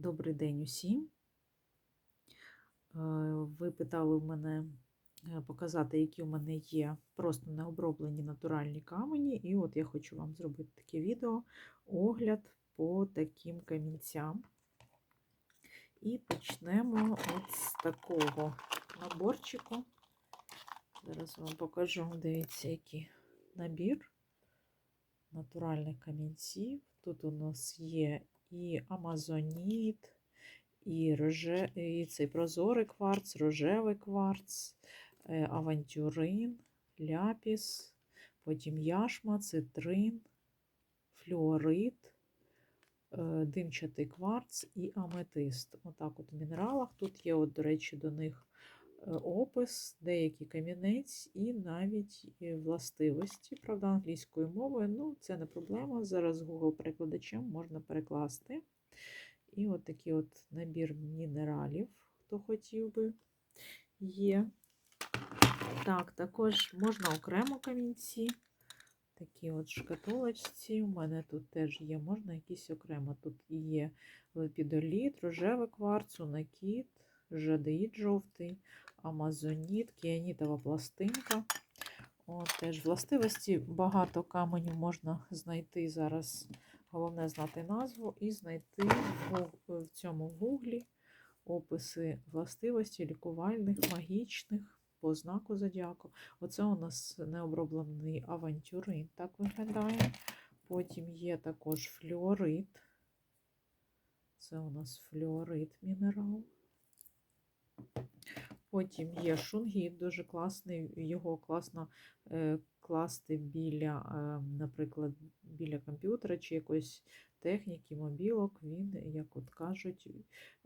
Добрий день усім. Е, Ви питали в мене е, показати, які у мене є просто необроблені натуральні камені. І от я хочу вам зробити таке відео, огляд по таким камінцям. І почнемо от з такого наборчику. Зараз вам покажу, дивіться, який набір натуральних камінців. Тут у нас є і амазоніт, і, роже, і цей прозорий кварц, рожевий кварц, е, авантюрин, ляпіс, потім яшма, цитрин, флюорит, е, димчатий кварц і аметист. Отак от в мінералах. Тут є, от, до речі, до них опис, деякий камінець і навіть е, властивості, правда, англійською мовою. Ну, це не проблема. Зараз Google перекладачем можна перекласти. І от такий от набір мінералів, хто хотів би, є. Так, також можна окремо камінці. Такі от шкатулочці. У мене тут теж є, можна якісь окремо. Тут є лепідоліт, рожевий кварц, унакіт, жадеїд жовтий, амазоніт, кіанітова пластинка. От, теж властивості багато каменів можна знайти зараз. Головне знати назву і знайти в цьому гуглі описи властивості лікувальних, магічних по знаку зодіаку. Оце у нас необроблений авантюрин, так виглядає. Потім є також флюорит. Це у нас флюорит мінерал. Потім є шунгіт, дуже класний, його класно е, класти біля, е, наприклад, біля комп'ютера чи якоїсь техніки, мобілок. Він, як от кажуть,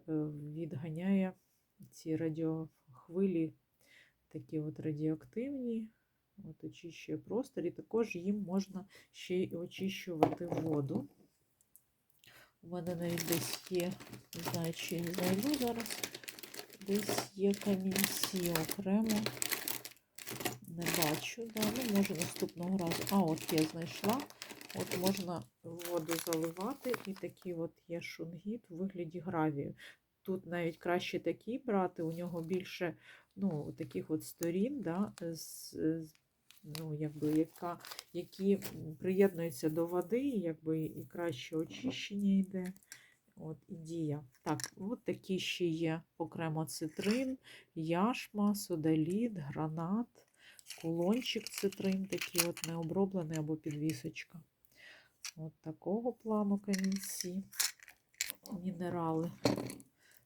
е, відганяє ці радіохвилі, такі от радіоактивні, от очищує простір, і також їм можна ще й очищувати воду. У мене навіть десь є, не знаю, чи знайду зараз. Десь є камінці окремо. Не бачу, да, ну, може наступного разу. А, от я знайшла. От можна воду заливати, і такий от є шунгіт у вигляді гравію. Тут навіть краще такий брати, у нього більше ну, таких от сторін, да, з, ну, якби, яка, які приєднуються до води, якби, і краще очищення йде. От і дія. Так, от такі ще є окремо цитрин, яшма, содаліт, гранат, кулончик цитрин, такий от необроблений або підвісочка. От такого плану камінці, мінерали,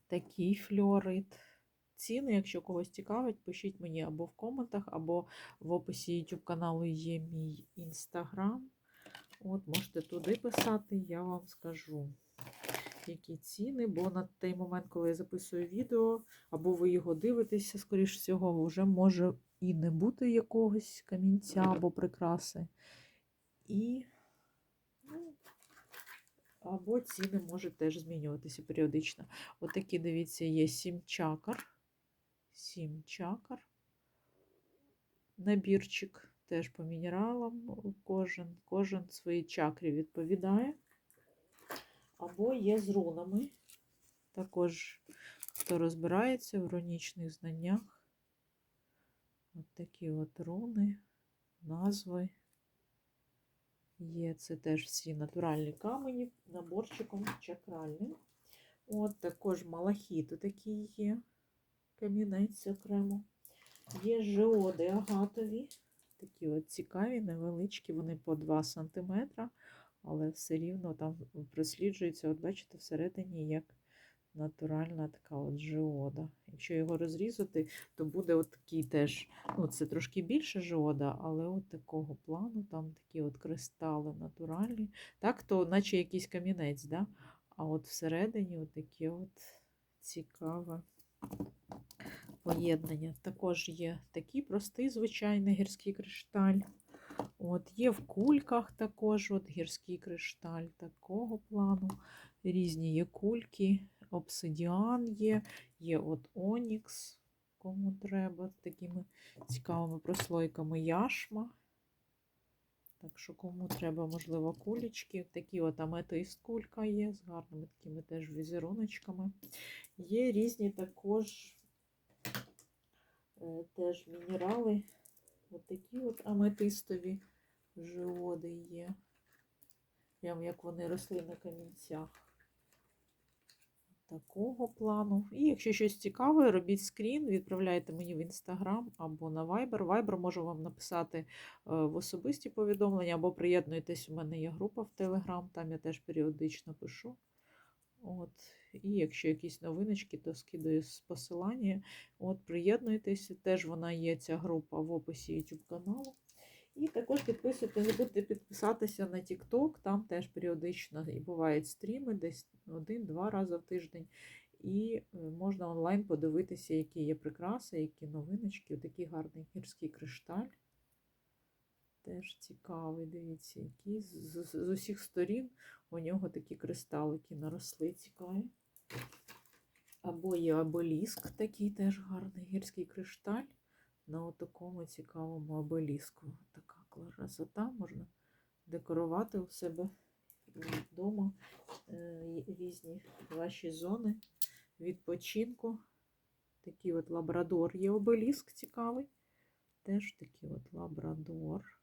такий флюорит. Ціни, якщо когось цікавить, пишіть мені або в коментах, або в описі YouTube каналу є мій інстаграм. От, можете туди писати, я вам скажу які ціни, бо на той момент, коли я записую відео, або ви його дивитеся, скоріш всього, вже може і не бути якогось камінця або прикраси. І, ну, або ціни можуть теж змінюватися періодично. Отакі, дивіться, є сім чакр. Сім чакр. Набірчик теж по мінералам, кожен, кожен своїй чакрі відповідає або є з рунами. Також, хто розбирається в рунічних знаннях. От такі от руни, назви. Є це теж всі натуральні камені, наборчиком чакральним. От також малахіти такі є, камінець окремо. Є жеоди агатові. Такі от цікаві, невеличкі, вони по 2 см але все рівно там просліджується, от бачите, всередині як натуральна така от жиода. Якщо його розрізати, то буде от такий теж, ну це трошки більше жиода, але от такого плану, там такі от кристали натуральні. Так, то наче якийсь камінець, да? а от всередині от таке от цікаве поєднання. Також є такий простий звичайний гірський кришталь. От Є в кульках також от гірський кришталь такого плану. Різні є кульки, обсидіан є, є от Онікс, кому треба, з такими цікавими прослойками яшма. Так що, кому треба, можливо, кулечки. Такі от аметист кулька є з гарними такими теж візеруночками. Є різні також е, теж мінерали. От такі от аметистові жиоди є. Прям як вони росли на камінцях. Такого плану. І якщо щось цікаве, робіть скрін, відправляйте мені в інстаграм або на Viber. Viber можу вам написати е, в особисті повідомлення, або приєднуйтесь, у мене є група в Телеграм, там я теж періодично пишу. От. І якщо якісь новиночки, то скидаю з посилання. От, приєднуйтесь, теж вона є, ця група в описі YouTube каналу. І також підписуйтесь, не забудьте підписатися на TikTok, там теж періодично і бувають стріми, десь один-два рази в тиждень. І е, можна онлайн подивитися, які є прикраси, які новиночки. Такий гарний гірський кришталь. Теж цікавий, дивіться, який з, з, з усіх сторін у нього такі кристалики наросли цікаві. Або є обеліск, такий теж гарний гірський кришталь на такому цікавому обеліску. Така красота можна декорувати у себе вдома е, різні ваші зони відпочинку. Такий от лабрадор є обеліск цікавий. Теж такий от лабрадор.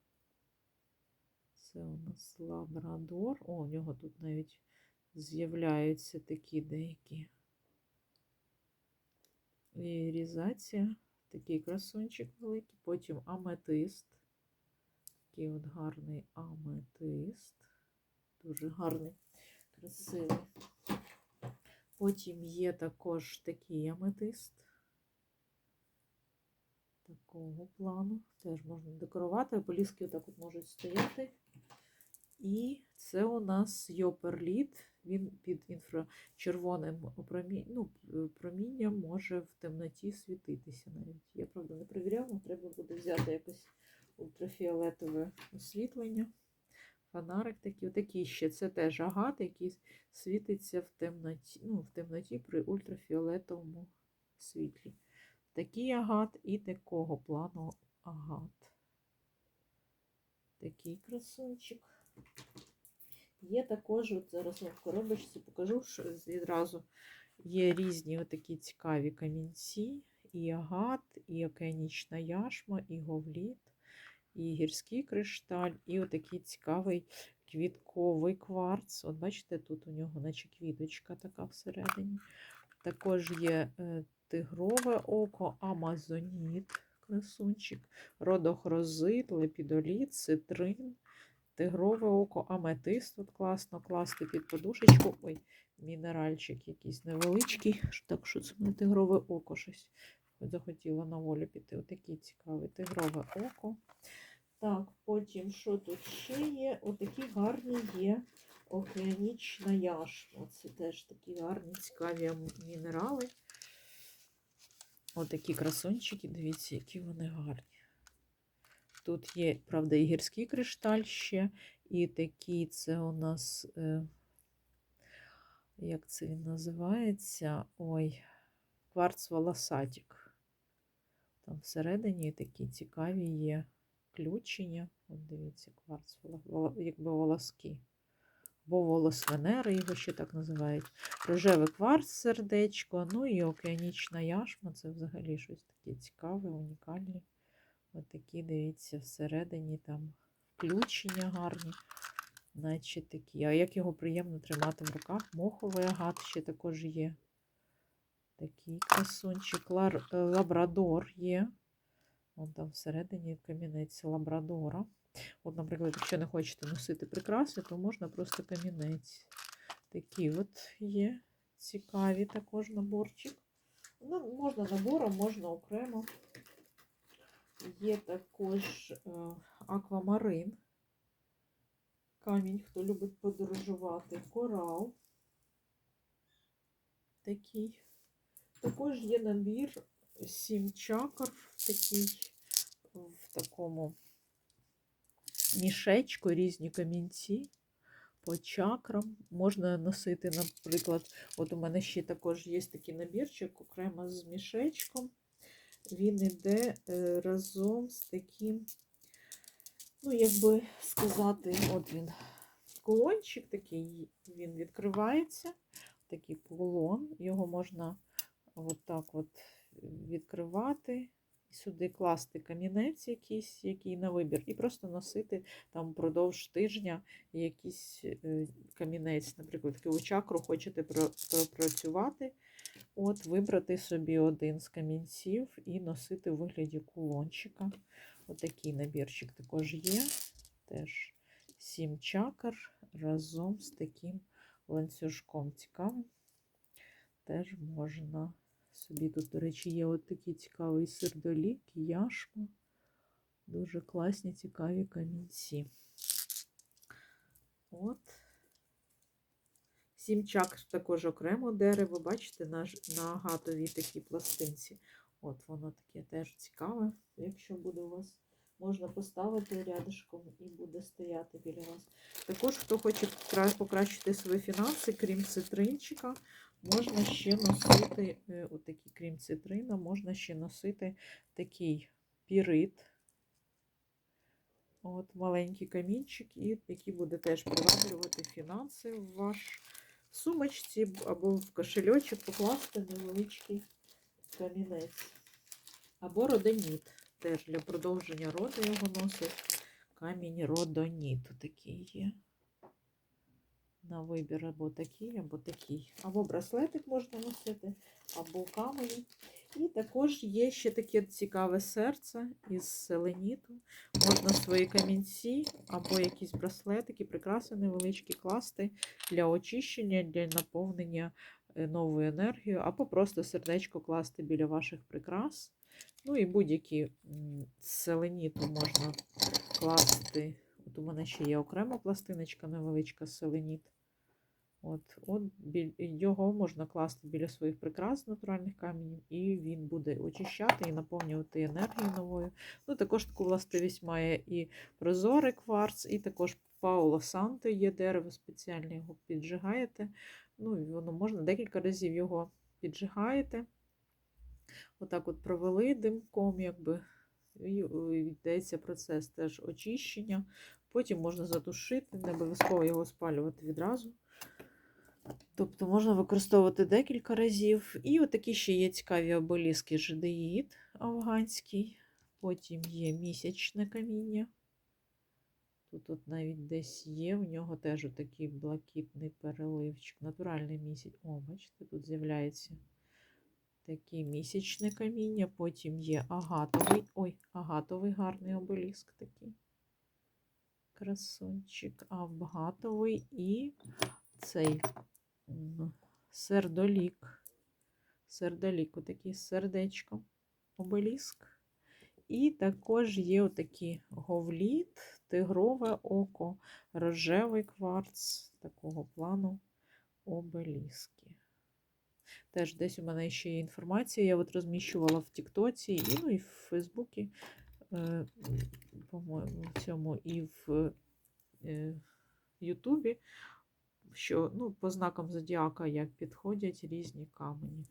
Це у нас лабрадор. О, у нього тут навіть з'являються такі деякі ірізація. Такий красунчик великий, потім аметист. Такий от гарний аметист. Дуже гарний, красивий. Потім є також такий аметист. Такого плану. Теж можна декорувати, поліски отак от можуть стояти. І це у нас йоперліт. Він під інфрачервоним промі... ну, промінням може в темноті світитися навіть. Я, правда, не перевіряла, треба буде взяти якось ультрафіолетове освітлення. Фонарик такий, отакий ще. Це теж агат, який світиться в темноті, ну, в темноті при ультрафіолетовому світлі. Такий агат і такого плану агат. Такий красунчик. Є також, от зараз я в коробочці покажу, що відразу є різні отакі цікаві камінці, і агат, і океанічна яшма, і говліт, і гірський кришталь, і отакий цікавий квітковий кварц. От бачите, тут у нього наче квіточка така всередині. Також є е, тигрове око, амазоніт, красунчик, родохрозит, лепідоліт, цитрин. Тигрове око, аметист. От класно класти під подушечку. Ой, мінеральчик якийсь невеличкий. Так що це мене тигрове око щось. Захотіла на волю піти. Отакий цікавий тигрове око. Так, потім, що тут ще є? Отакі гарні є океанічна яшма. Це теж такі гарні, цікаві мінерали. Отакі красунчики, дивіться, які вони гарні. Тут є, правда, і гірський кришталь ще, і такий це у нас, е, як це він називається? Ой, кварц волосатик. Там всередині такі цікаві є включення. От дивіться, кварц, якби волоски. Бо волос Венери, його ще так називають. Рожевий кварц, сердечко, ну і океанічна яшма це взагалі щось таке цікаве, унікальне. Ось такі, дивіться, всередині там включення гарні, наче такі. А як його приємно тримати в руках? Моховий агат ще також є. Такий красунчик. Лар... Е, лабрадор є. Вон там всередині камінець лабрадора. От, наприклад, якщо не хочете носити прикраси, то можна просто камінець. Такі от є цікаві також наборчик. Ну, Можна набором, можна окремо. Є також е, аквамарин. Камінь, хто любить подорожувати, корал. Такий. Також є набір сім чакр, такий в такому мішечку, різні камінці по чакрам. Можна носити, наприклад, от у мене ще також є такий набірчик окремо з мішечком він йде е, разом з таким ну, як би сказати, от він кулончик такий, він відкривається. Такий кулон. Його можна от так от відкривати. Сюди класти камінець якийсь, який на вибір, і просто носити там впродовж тижня якийсь е, камінець, наприклад, таку чакру хочете про- пропрацювати, от вибрати собі один з камінців і носити в вигляді кулончика. Отакий набірчик також є. Теж сім чакр разом з таким ланцюжком цікавим. Теж можна собі тут, до речі, є от такий цікавий сердолік, яшма. Дуже класні, цікаві камінці. От. Сім чакр також окремо дерево, бачите, на, на агатовій такій пластинці. От воно таке теж цікаве, якщо буде у вас. Можна поставити рядышком і буде стояти біля вас. Також, хто хоче покращити свої фінанси, крім цитринчика, можна ще носити, е, отакий, крім цитрина, можна ще носити такий пірит. От маленький камінчик, і який буде теж приваблювати фінанси в ваш сумочці або в кошельочок покласти невеличкий камінець. Або родоніт. Теж для продовження роду його носить. Камінь родоніт такий є. На вибір або такий, або такий. Або браслетик можна носити, або камені. І також є ще таке цікаве серце із селеніту. Можна свої камінці або якісь браслетики, прикраси невеличкі класти для очищення, для наповнення е, новою енергією, або просто сердечко класти біля ваших прикрас. Ну і будь-які селеніту можна класти. От у мене ще є окрема пластиночка невеличка селеніт. От, от біль, його можна класти біля своїх прикрас натуральних каменів, і він буде очищати і наповнювати енергію новою. Ну, також таку властивість має і прозорий кварц, і також Пауло Санто є дерево спеціальне, його піджигаєте. Ну, воно можна декілька разів його піджигаєте. Отак от провели димком, якби і віддається процес теж очищення. Потім можна затушити, не обов'язково його спалювати відразу. Тобто можна використовувати декілька разів. І отакі ще є цікаві обеліски жидеїд афганський. Потім є місячне каміння. Тут от навіть десь є, в нього теж такий блакитний переливчик, натуральний місяць. О, бачите, тут з'являється таке місячне каміння. Потім є агатовий, ой, агатовий гарний обеліск такий. Красунчик, агатовий і цей сердолік. Сердолік, отакий з сердечком. Обеліск. І також є отакі говліт, тигрове око, рожевий кварц такого плану обеліски. Теж десь у мене ще є інформація. Я от розміщувала в Тіктоці, ну, і в Фейсбуці, е, по-моєму, в цьому, і в е, Ютубі, що ну, по знакам зодіака як підходять різні камені.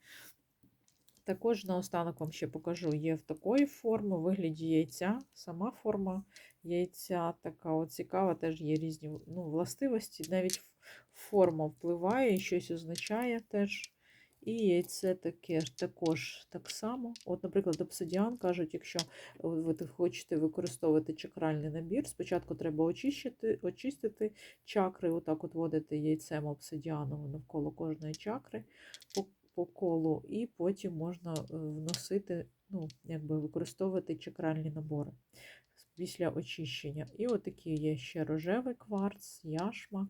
Також наостанок вам ще покажу, є в такої форми, вигляді яйця. Сама форма яйця така от цікава, теж є різні ну, властивості. Навіть форма впливає і щось означає теж. І яйце таке також так само. От, наприклад, обсидіан кажуть, якщо ви хочете використовувати чакральний набір, спочатку треба очистити, очистити чакри, отак от водити яйцем обсидіановим навколо кожної чакри по, по колу, і потім можна е, вносити, ну, якби використовувати чакральні набори після очищення. І отакі є ще рожевий кварц, яшма,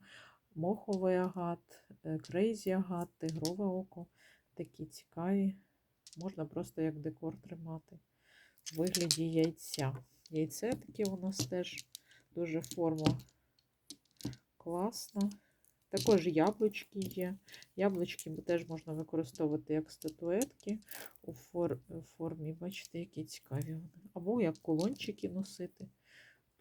моховий агат, е, крейзі агат, тигрове око. Такі цікаві. Можна просто як декор тримати в вигляді яйця. Яйце таке у нас теж дуже форма класна. Також яблучки є. Яблучки теж можна використовувати як статуетки у фор- формі, бачите, які цікаві вони. Або як кулончики носити.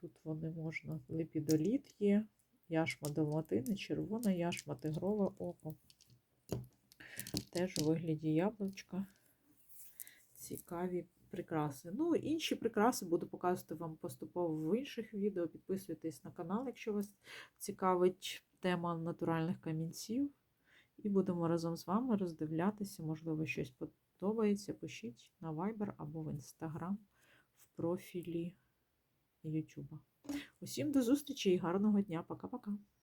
Тут вони можна. Лепідоліт є, яшма далматини, червона яшма, тигрове око. Теж у вигляді яблучка. Цікаві прикраси. Ну, інші прикраси буду показувати вам поступово в інших відео. Підписуйтесь на канал, якщо вас цікавить тема натуральних камінців. І будемо разом з вами роздивлятися, можливо, щось подобається. Пишіть на Viber або в Instagram в профілі YouTube. Усім до зустрічі і гарного дня. Пока-пока.